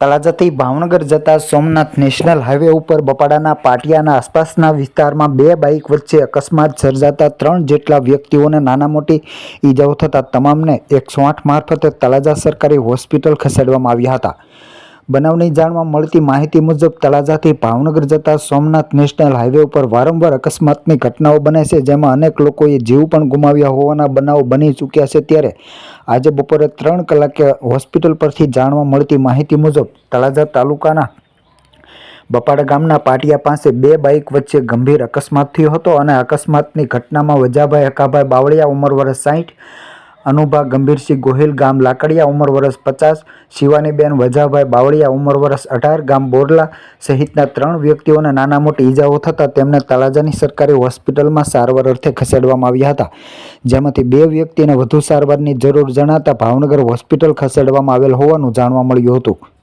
તળાજાથી ભાવનગર જતા Somnath national highway ઉપર બપાડાના પાટિયાના આસપાસના વિસ્તારમાં બે બાઇક વચ્ચે અકસ્માત સર્જાતા ત્રણ જેટલા વ્યક્તિઓને નાના મોટી ઈજાઓ થતાં તમામને એકસો આઠ મારફતે તળાજા સરકારી હોસ્પિટલ ખસેડવામાં આવ્યા હતા. બનાવની જાણવા મળતી માહિતી મુજબ તળાજાથી ભાવનગર જતા સોમનાથ નેશનલ હાઈવે ઉપર વારંવાર અકસ્માતની ઘટનાઓ બને છે, જેમાં અનેક લોકોએ જીવ પણ ગુમાવ્યા હોવાના બનાવો બની ચૂક્યા છે. ત્યારે આજે બપોરે ત્રણ કલાકે હોસ્પિટલ પરથી જાણવા મળતી માહિતી મુજબ તળાજા તાલુકાના બપાડા ગામના પાટિયા પાસે બે બાઇક વચ્ચે ગંભીર અકસ્માત થયો હતો અને અકસ્માતની ઘટનામાં વજાભાઈ હકાભાઈ બાવળિયા ઉંમર વર્ષ સાઠ અનુભા ગંભીરસિંહ ગોહિલ ગામ લાકડિયા, ઉંમર વર્ષ પચાસ, શિવાનીબેન વજાભાઈ બાવળિયા, ઉંમર વર્ષ અઢાર, ગામ બોરલા સહિતના ત્રણ વ્યક્તિઓને નાના મોટી ઈજાઓ થતાં તેમને તળાજાની સરકારી હોસ્પિટલમાં સારવાર અર્થે ખસેડવામાં આવ્યા હતા. જેમાંથી બે વ્યક્તિને વધુ સારવારની જરૂર જણાતા ભાવનગર હોસ્પિટલ ખસેડવામાં આવેલ હોવાનું જાણવા મળ્યું હતું.